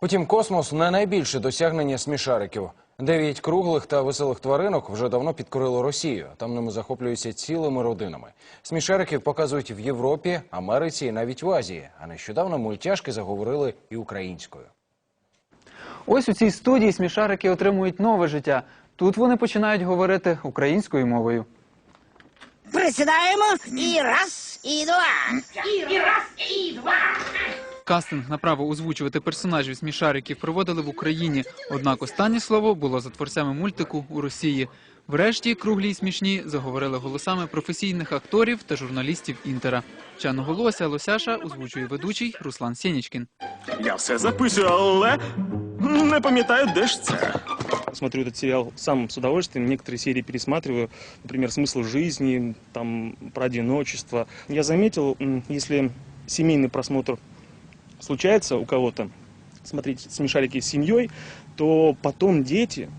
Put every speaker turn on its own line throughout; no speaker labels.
Утім, космос не найбільше досягнення смішариків. Дев'ять круглих та веселих тваринок вже давно підкорило Росію. Там ними захоплюються цілими родинами. Смішариків показують в Європі, Америці і навіть в Азії. А нещодавно мультяшки заговорили і українською.
Ось у цій студії смішарики отримують нове життя. Тут вони починають говорити українською мовою.
Присідаємо і раз, і два.
Кастинг на право озвучувати персонажів смішариків проводили в Україні. Однак останнє слово було за творцями мультику у Росії. Врешті круглі й смішні заговорили голосами професійних акторів та журналістів інтера. Вченого лося Лосяша озвучує ведучий Руслан Сєнічкін.
Я все записую, але не пам'ятаю, де ж це.
смотрю этот сериал сам с удовольствием. Некоторые серии пересматриваю, например, «Смысл жизни», там, про одиночество. Я заметил, м, если семейный просмотр случается у кого-то, смотреть «Смешарики» с семьей, то потом дети,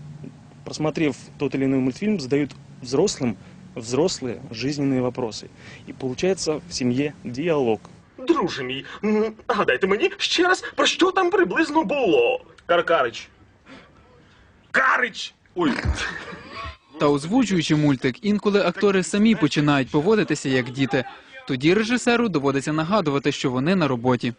просмотрев тот или иной мультфильм, задают взрослым взрослые жизненные вопросы. И получается в семье диалог.
Друже мій, м, нагадайте мені ще раз, про що там приблизно було. Каркарич. Карич! Ой,
Та озвучуючи мультик, інколи актори самі починають поводитися як діти. Тоді режисеру доводиться нагадувати, що вони на роботі.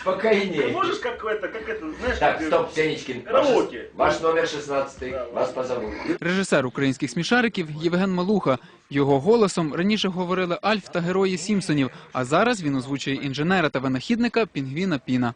Спокойнее.
можеш як это, как это, знаешь...
Так, стоп, Сенечкин.
Караоке.
Ваш, ваш номер 16. Вас позовут.
Режисер українських смішариків Євген Малуха. Його голосом раніше говорили Альф та герої Сімпсонів, а зараз він озвучує інженера та винахідника Пінгвіна Піна.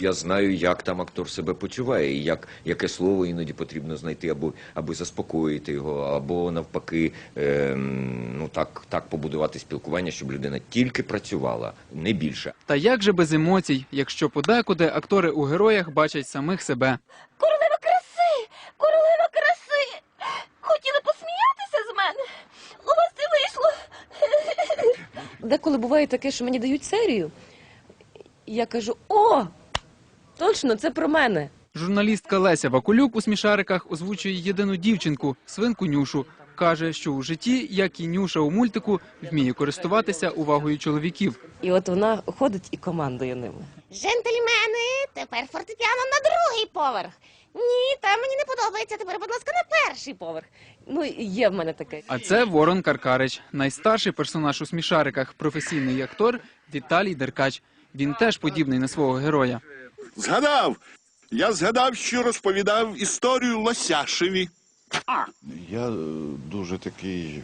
Я знаю, як там актор себе почуває, і як, яке слово іноді потрібно знайти, або, аби заспокоїти його, або навпаки, ем, ну так, так побудувати спілкування, щоб людина тільки працювала, не більше.
Та як же без емоцій, якщо подекуди актори у героях бачать самих себе?
Королева краси! Королева краси! Хотіли посміятися з мене? У вас це вийшло.
Деколи буває таке, що мені дають серію, і я кажу: о, точно, це про мене.
Журналістка Леся Вакулюк у смішариках озвучує єдину дівчинку свинку Нюшу. Каже, що у житті, як і Нюша у мультику, вміє користуватися увагою чоловіків.
І от вона ходить і командує ними.
Джентльмени, тепер фортепіано на другий поверх. Ні, там мені не подобається. Тепер, будь ласка, на перший поверх.
Ну, є в мене таке.
А це Ворон Каркарич, найстарший персонаж у смішариках, професійний актор Віталій Деркач. Він теж подібний на свого героя.
Згадав. Я згадав, що розповідав історію Лосяшеві.
Я е, дуже такий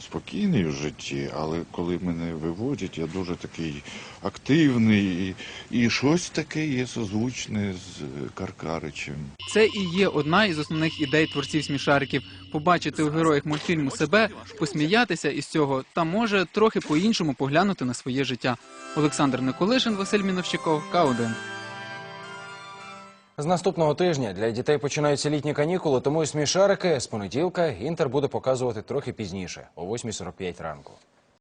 спокійний в житті, але коли мене виводять, я дуже такий активний і, і щось таке є созвучне з е, Каркаричем.
Це і є одна із основних ідей творців смішариків побачити у героях мультфільму себе, посміятися із цього та може трохи по-іншому поглянути на своє життя. Олександр Николишин, Василь Міновщиков, К1.
З наступного тижня для дітей починаються літні канікули, тому і смішарики з понеділка інтер буде показувати трохи пізніше, о 8.45 ранку.